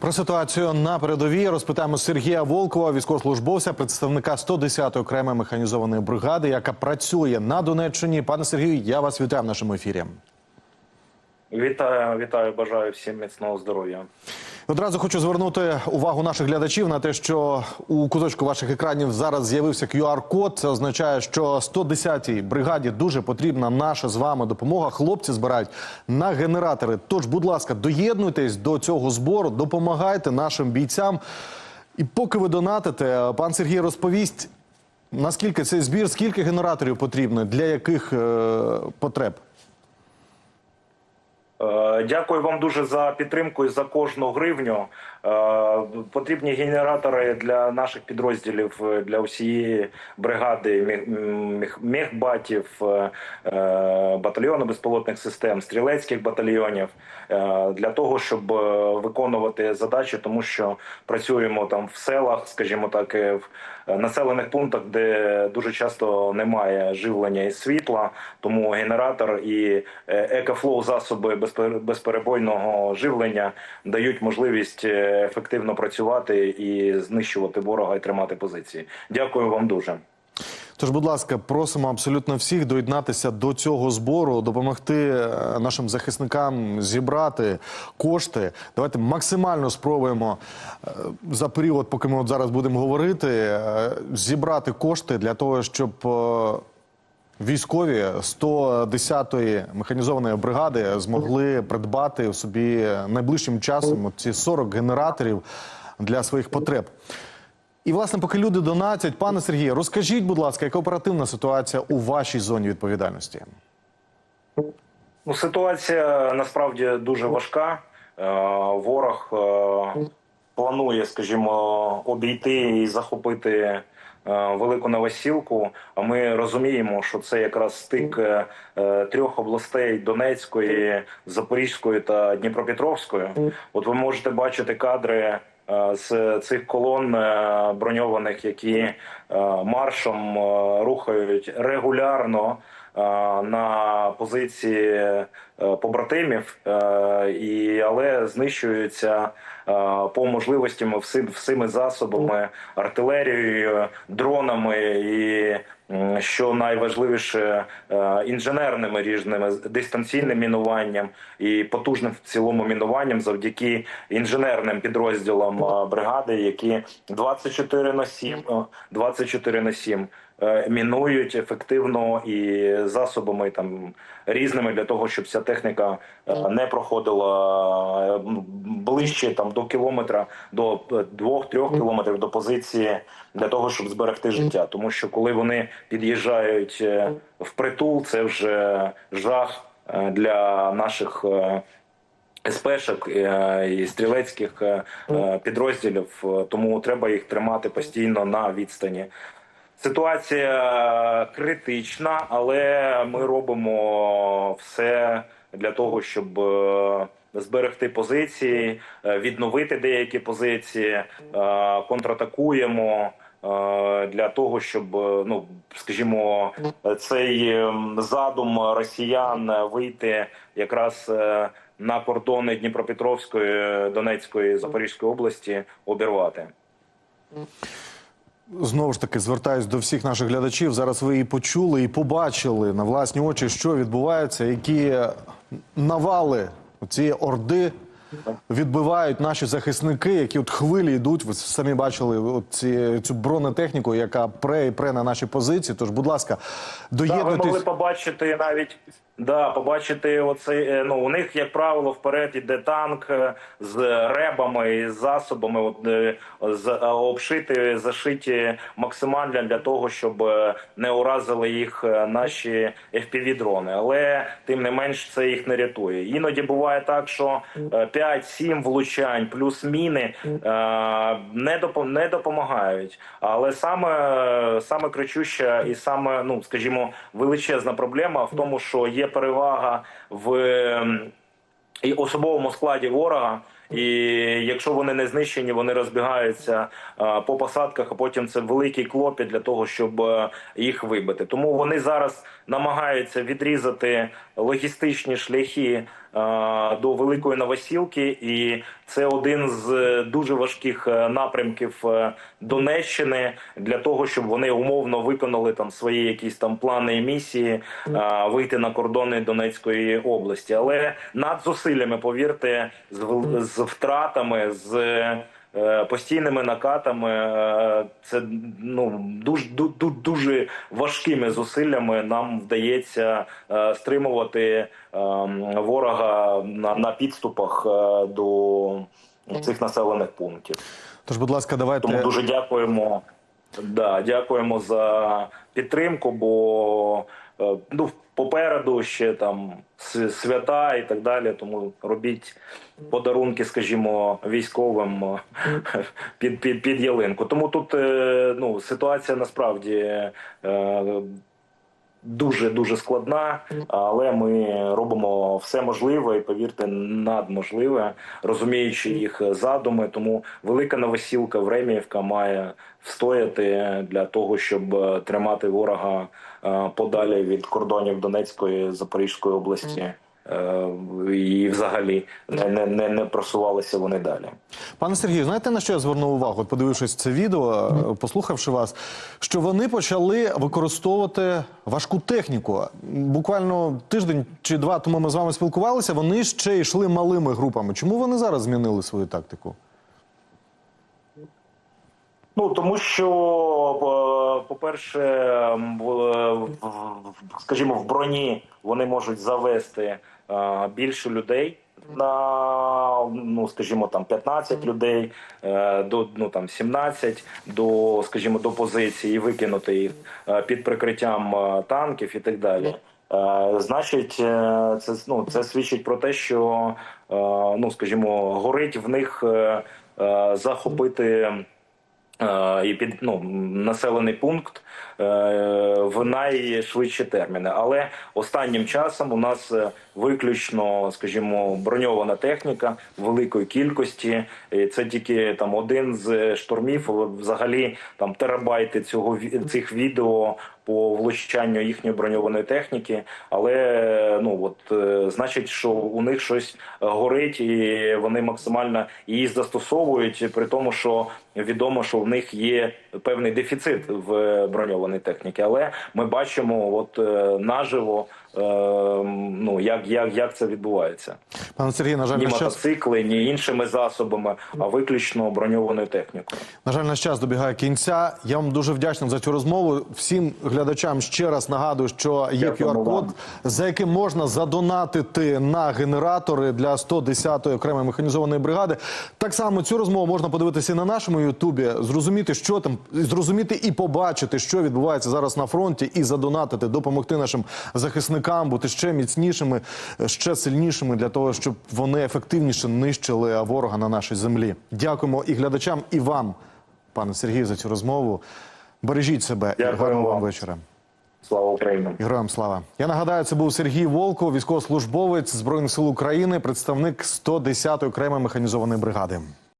Про ситуацію на передовій розпитаємо Сергія Волкова, військовослужбовця, представника 110-ї окремої механізованої бригади, яка працює на Донеччині. Пане Сергію, я вас вітаю в нашому ефірі. Вітаю, вітаю, бажаю всім міцного здоров'я. Одразу хочу звернути увагу наших глядачів на те, що у куточку ваших екранів зараз з'явився QR-код. Це означає, що 110-й бригаді дуже потрібна наша з вами допомога. Хлопці збирають на генератори. Тож, будь ласка, доєднуйтесь до цього збору, допомагайте нашим бійцям. І поки ви донатите, пан Сергій розповість, наскільки цей збір, скільки генераторів потрібно, для яких е, потреб. Е, Дякую вам дуже за підтримку і за кожну гривню. Е, Потрібні генератори для наших підрозділів, е, для усієї бригади мехбатів, батальйону безпілотних систем, стрілецьких батальйонів для того, щоб виконувати задачі, тому що працюємо там в селах, скажімо так, в населених пунктах, де дуже часто немає живлення і світла, тому генератор і екофлоу засоби безпер- безперебойного живлення дають можливість е, ефективно працювати і знищувати ворога і тримати позиції. Дякую вам дуже. Тож, будь ласка, просимо абсолютно всіх доєднатися до цього збору, допомогти е, нашим захисникам зібрати кошти. Давайте максимально спробуємо е, за період, поки ми от зараз будемо говорити, зібрати кошти для того, щоб військові 110-ї механізованої бригади змогли придбати собі найближчим часом ці 40 генераторів для своїх потреб. І, власне, поки люди донатять, пане Сергію, розкажіть, будь ласка, яка оперативна ситуація у вашій зоні відповідальності? Ну, ситуація насправді дуже важка. Е, Ворог е, планує, скажімо, обійти і захопити велику новосілку. А ми розуміємо, що це якраз стик е, е, трьох областей Донецької, Запорізької та Дніпропетровської. От ви можете бачити кадри. е, З цих колон е, броньованих, які маршем маршом е, рухають регулярно е, на позиції е, побратимів, е, але знищуються е, по можливостям всім всіми засобами, артилерією, дронами і. Що найважливіше е, інженерними різними дистанційним мінуванням і потужним в цілому мінуванням завдяки інженерним підрозділам е, бригади, які 24 на 7, е, 24 на 7 е, мінують ефективно і засобами там різними для того, щоб ця техніка е, не проходила е, ближче там до кілометра, до 2-3 кілометрів до позиції для того, щоб зберегти життя. Тому що коли вони під'їжджають е, в притул, це вже жах е, для наших. е, СПшок е, і стрілецьких е, е, підрозділів, Е, тому треба їх тримати постійно на відстані. Ситуація критична, але ми робимо все для того, щоб е, зберегти позиції, е, відновити деякі позиції, е, контратакуємо. е, Для того щоб е, ну скажімо, цей задум росіян вийти якраз е, на кордони Дніпропетровської, Донецької, Запорізької області обірвати. Знову ж таки, звертаюсь до всіх наших глядачів. Зараз ви і почули, і побачили на власні очі, що відбувається, які навали цієї орди відбивають наші захисники, які от хвилі йдуть. Ви самі бачили от ці, цю бронетехніку, яка пре і пре на наші позиції. Тож, будь ласка, Да, ви могли побачити навіть да, побачити оцей. е, Ну у них, як правило, вперед іде танк е, з ребами і засобами, от, е, з обшити, зашиті максимально для того, щоб не уразили їх наші fpv дрони. Але тим не менш це їх не рятує. Іноді буває так, що е, 5-7 влучань плюс міни не не допомагають. Але саме саме кричуща і саме, ну скажімо, величезна проблема в тому, що є перевага в ем, і особовому складі ворога. І якщо вони не знищені, вони розбігаються а, по посадках, а потім це великий клопіт для того, щоб а, їх вибити. Тому вони зараз намагаються відрізати логістичні шляхи до Великої Новосілки, і це один з е, дуже важких е, напрямків е, Донеччини для того, щоб вони умовно виконали там свої якісь там плани і місії е, вийти на кордони Донецької області. Але над зусиллями, повірте, з, з втратами з. Е, Постійними накатами е, це ну дуже ду- дуже важкими зусиллями нам вдається е, стримувати е, ворога на, на підступах до цих населених пунктів. Тож, будь ласка, давайте Тому дуже дякуємо. Да, дякуємо за підтримку, бо ну попереду ще там свята і так далі. Тому робіть подарунки, скажімо, військовим е, під, під, під ялинку. Тому тут е, ну ситуація насправді. Дуже дуже складна, але ми робимо все можливе і повірте, надможливе, розуміючи їх задуми. Тому велика новосілка Времіївка має встояти для того, щоб е, тримати ворога е, подалі від кордонів Донецької Запорізької області. Е, І взагалі не, не, не, не просувалися вони далі. Пане Сергію, знаєте на що я звернув увагу? Подивившись це відео, е, послухавши вас, що вони почали використовувати важку техніку. Буквально тиждень чи два тому ми з вами спілкувалися. Вони ще йшли малими групами. Чому вони зараз змінили свою тактику? Ну тому що, е, по-перше, скажімо, в броні вони можуть завести е, більше людей на ну, скажімо, там 15 людей е, до ну там 17 до, скажімо, до позиції викинути їх під прикриттям танків і так далі. Значить, це ну це свідчить про те, що ну скажімо, горить в них захопити. Е, і під ну населений пункт е, в найшвидші терміни. Але останнім часом у нас е, виключно, скажімо, броньована техніка великої кількості. І це тільки там один з штурмів. Взагалі там терабайти цього цих відео по влучанню їхньої броньованої техніки. Але е, ну от е, значить, що у них щось горить, і вони максимально її застосовують, при тому, що відомо, що в них є певний дефіцит в броньованій техніці. Але ми бачимо, от е, наживо, е, ну як, як, як це відбувається. Пане Сергію, на жаль, Ні мотоцикли, ні іншими засобами, а виключно броньованою технікою. на жаль, наш час добігає кінця. Я вам дуже вдячний за цю розмову. Всім глядачам ще раз нагадую, що є QR-код, за яким можна задонатити на генератори для 110-ї окремої механізованої бригади. Так само цю розмову можна подивитися і на нашому Ютубі, зрозуміти, що там, зрозуміти і побачити, що відбувається зараз на фронті, і задонатити, допомогти нашим захисникам бути ще міцнішими, ще сильнішими для того, щоб вони ефективніше нищили ворога на нашій землі. Дякуємо і глядачам, і вам, пане Сергію, за цю розмову. Бережіть себе і гарного вам. вечора. Слава Україні! Героям слава. Я нагадаю, це був Сергій Волков, військовослужбовець збройних сил України, представник 110-ї окремої механізованої бригади.